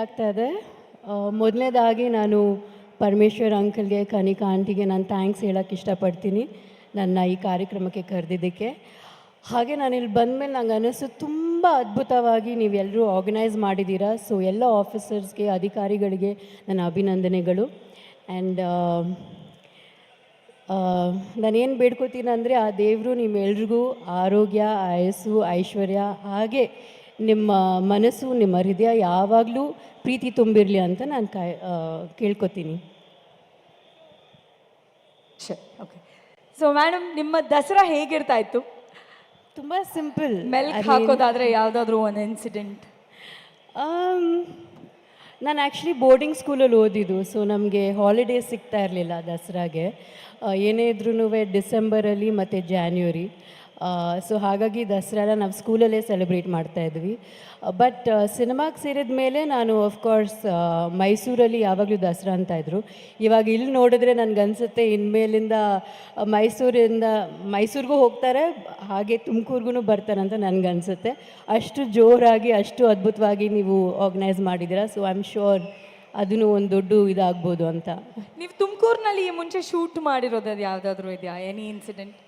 ಆಗ್ತಾ ಇದೆ. ಮೊದಲನೇದಾಗಿ ನಾನು ಪರಮೇಶ್ವರ್ ಅಂಕಲ್ಗೆ, ಕನಿಕಾ ಆಂಟಿಗೆ ನಾನು ಥ್ಯಾಂಕ್ಸ್ ಹೇಳೋಕ್ಕೆ ಇಷ್ಟಪಡ್ತೀನಿ ನನ್ನ ಈ ಕಾರ್ಯಕ್ರಮಕ್ಕೆ ಕರೆದಿದ್ದಕ್ಕೆ. ಹಾಗೆ ನಾನು ಇಲ್ಲಿ ಬಂದಮೇಲೆ ನಂಗೆ ಅನಿಸು ತುಂಬ ಅದ್ಭುತವಾಗಿ ನೀವೆಲ್ಲರೂ ಆರ್ಗನೈಸ್ ಮಾಡಿದ್ದೀರಾ ಸೊ ಎಲ್ಲ ಆಫೀಸರ್ಸ್ಗೆ ಅಧಿಕಾರಿಗಳಿಗೆ ನನ್ನ ಅಭಿನಂದನೆಗಳು. ಆ್ಯಂಡ್ ನಾನೇನು ಬೇಡ್ಕೋತೀನಿ ಅಂದರೆ ಆ ದೇವರು ನಿಮ್ಮೆಲ್ರಿಗೂ ಆರೋಗ್ಯ, ಆಯಸ್ಸು, ಐಶ್ವರ್ಯ ಹಾಗೆ ನಿಮ್ಮ ಮನಸ್ಸು ನಿಮ್ಮ ಹೃದಯ ಯಾವಾಗಲೂ ಪ್ರೀತಿ ತುಂಬಿರಲಿ ಅಂತ ನಾನು ಕಾಯ್ ಕೇಳ್ಕೊತೀನಿ. ಓಕೆ ಸೊ ಮೇಡಮ್ ನಿಮ್ಮ ದಸರಾ ಹೇಗಿರ್ತಾ ಇತ್ತು ತುಂಬ ಸಿಂಪಲ್. ಮೆಲ್ಕ್ ಹಾಕೋದಾದ್ರೆ ಯಾವುದಾದ್ರೂ ಒಂದು ಇನ್ಸಿಡೆಂಟ್ ನಾನು ಆ್ಯಕ್ಚುಲಿ ಬೋರ್ಡಿಂಗ್ ಸ್ಕೂಲಲ್ಲಿ ಓದಿದ್ದು ಸೊ ನಮಗೆ ಹಾಲಿಡೇಸ್ ಸಿಗ್ತಾ ಇರಲಿಲ್ಲ ದಸರಾಗೆ. ಏನೇ ಇದ್ರೂ ಡಿಸೆಂಬರಲ್ಲಿ ಮತ್ತು ಜಾನ್ವರಿ ಸೊ ಹಾಗಾಗಿ ದಸರಾನ ನಾವು ಸ್ಕೂಲಲ್ಲೇ ಸೆಲೆಬ್ರೇಟ್ ಮಾಡ್ತಾ ಇದ್ವಿ. ಬಟ್ ಸಿನಿಮಾಗೆ ಸೇರಿದ ಮೇಲೆ ನಾನು ಆಫ್ಕೋರ್ಸ್ ಮೈಸೂರಲ್ಲಿ ಯಾವಾಗಲೂ ದಸರಾ ಅಂತ ಇದ್ರು. ಇವಾಗ ಇಲ್ಲಿ ನೋಡಿದ್ರೆ ನನಗನ್ಸುತ್ತೆ ಇನ್ಮೇಲಿಂದ ಮೈಸೂರಿಂದ, ಮೈಸೂರಿಗೂ ಹೋಗ್ತಾರೆ, ಹಾಗೆ ತುಮಕೂರ್ಗೂ ಬರ್ತಾರೆ ಅಂತ ನನಗನ್ಸುತ್ತೆ. ಅಷ್ಟು ಜೋರಾಗಿ, ಅಷ್ಟು ಅದ್ಭುತವಾಗಿ ನೀವು ಆರ್ಗನೈಸ್ ಮಾಡಿದ್ದೀರಾ ಸೊ ಐ ಆಮ್ ಶೋರ್ ಅದನ್ನು ಒಂದು ದೊಡ್ಡ ಇದಾಗ್ಬೋದು ಅಂತ. ನೀವು ತುಮಕೂರಿನಲ್ಲಿ ಮುಂಚೆ ಶೂಟ್ ಮಾಡಿರೋದು ಯಾವುದಾದ್ರೂ ಇದೆಯಾ? ಎನಿ ಇನ್ಸಿಡೆಂಟ್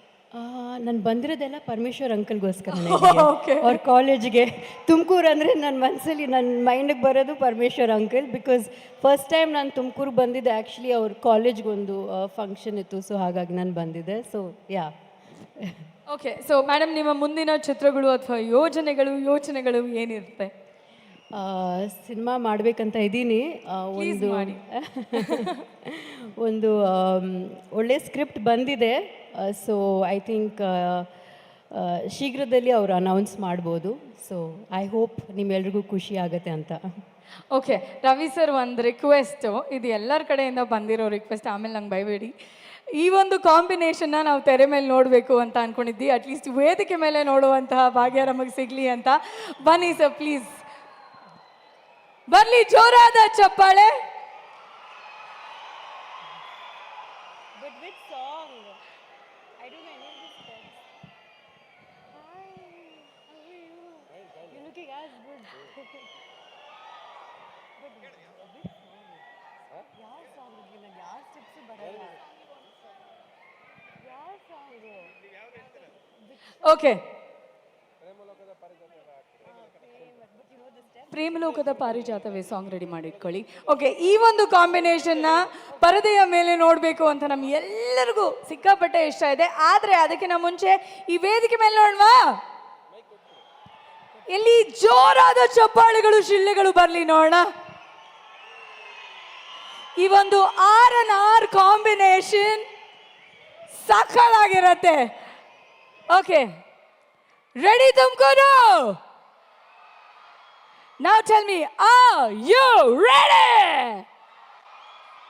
ನಾನು ಬಂದಿರೋದೆಲ್ಲ ಪರಮೇಶ್ವರ್ ಅಂಕಲ್ಗೋಸ್ಕರ ಓಕೆ ಅವ್ರ ಕಾಲೇಜ್ಗೆ. ತುಮಕೂರು ಅಂದರೆ ನನ್ನ ಮನಸ್ಸಲ್ಲಿ ನನ್ನ ಮೈಂಡಿಗೆ ಬರೋದು Parameshwar uncle because first time ನಾನು ತುಮಕೂರು ಬಂದಿದ್ದೆ ಆ್ಯಕ್ಚುಲಿ ಅವ್ರ ಕಾಲೇಜ್ಗೊಂದು ಫಂಕ್ಷನ್ ಇತ್ತು. ಸೊ ಹಾಗಾಗಿ ನಾನು ಬಂದಿದ್ದೆ. So ya okay so madam ನಿಮ್ಮ ಮುಂದಿನ ಚಿತ್ರಗಳು ಅಥವಾ ಯೋಜನೆಗಳು ಯೋಚನೆಗಳು ಏನಿರುತ್ತೆ? ಸಿನಿಮಾ ಮಾಡಬೇಕಂತ ಇದ್ದೀನಿ. ಒಂದು ಒಂದು ಒಳ್ಳೆ ಸ್ಕ್ರಿಪ್ಟ್ ಬಂದಿದೆ. ಸೊ ಐ ಥಿಂಕ್ ಶೀಘ್ರದಲ್ಲಿ ಅವರು ಅನೌನ್ಸ್ ಮಾಡ್ಬೋದು. ಸೊ ಐ ಹೋಪ್ ನಿಮ್ಮೆಲ್ರಿಗೂ ಖುಷಿ ಆಗುತ್ತೆ ಅಂತ. ಓಕೆ ರವಿ ಸರ್ ಒಂದು ರಿಕ್ವೆಸ್ಟು ಇದು ಎಲ್ಲರ ಕಡೆಯಿಂದ ಬಂದಿರೋ ರಿಕ್ವೆಸ್ಟ್ ಆಮೇಲೆ ನಂಗೆ ಬೈಬೇಡಿ ಈ ಒಂದು ಕಾಂಬಿನೇಷನ್ನ ನಾವು ತೆರೆ ಮೇಲೆ ನೋಡಬೇಕು ಅಂತ ಅನ್ಕೊಂಡಿದ್ವಿ ಅಟ್ಲೀಸ್ಟ್ ವೇದಿಕೆ ಮೇಲೆ ನೋಡುವಂತಹ ಭಾಗ್ಯ ನಮಗೆ ಸಿಗಲಿ ಅಂತ. ಬನ್ನಿ ಸರ್ ಪ್ಲೀಸ್ ಬರಲಿ ಜೋರಾದ ಚಪ್ಪಾಳೆ. ಓಕೆ ಪ್ರೇಮಲೋಕದ ಪಾರಿಜಾತವೇ ಸಾಂಗ್ ರೆಡಿ ಮಾಡಿಟ್ಕೊಳ್ಳಿ. ಓಕೆ ಈ ಒಂದು ಕಾಂಬಿನೇಷನ್ನ ಪರದೆಯ ಮೇಲೆ ನೋಡಬೇಕು ಅಂತ ನಮ್ಗೆ ಎಲ್ಲರಿಗೂ ಸಿಕ್ಕಾಪಟ್ಟೆ ಇಷ್ಟ ಇದೆ. ಆದರೆ ಅದಕ್ಕಿಂತ ಮುಂಚೆ ಈ ವೇದಿಕೆ ಮೇಲೆ ನೋಡುವಾ? ಇಲ್ಲಿ ಜೋರಾದ ಚಪ್ಪಾಳೆಗಳು ಶಿಳ್ಳೆಗಳು ಬರಲಿ ನೋಡೋಣ. ಈ ಒಂದು ಆರ್ ಅನ್ ಆರ್ ಕಾಂಬಿನೇಷನ್ ಸಕ್ಕಲಾಗಿರತ್ತೆ ಓಕೆ ರೆಡಿ ತುಮಕೂರು ನಾವು me, are you ready?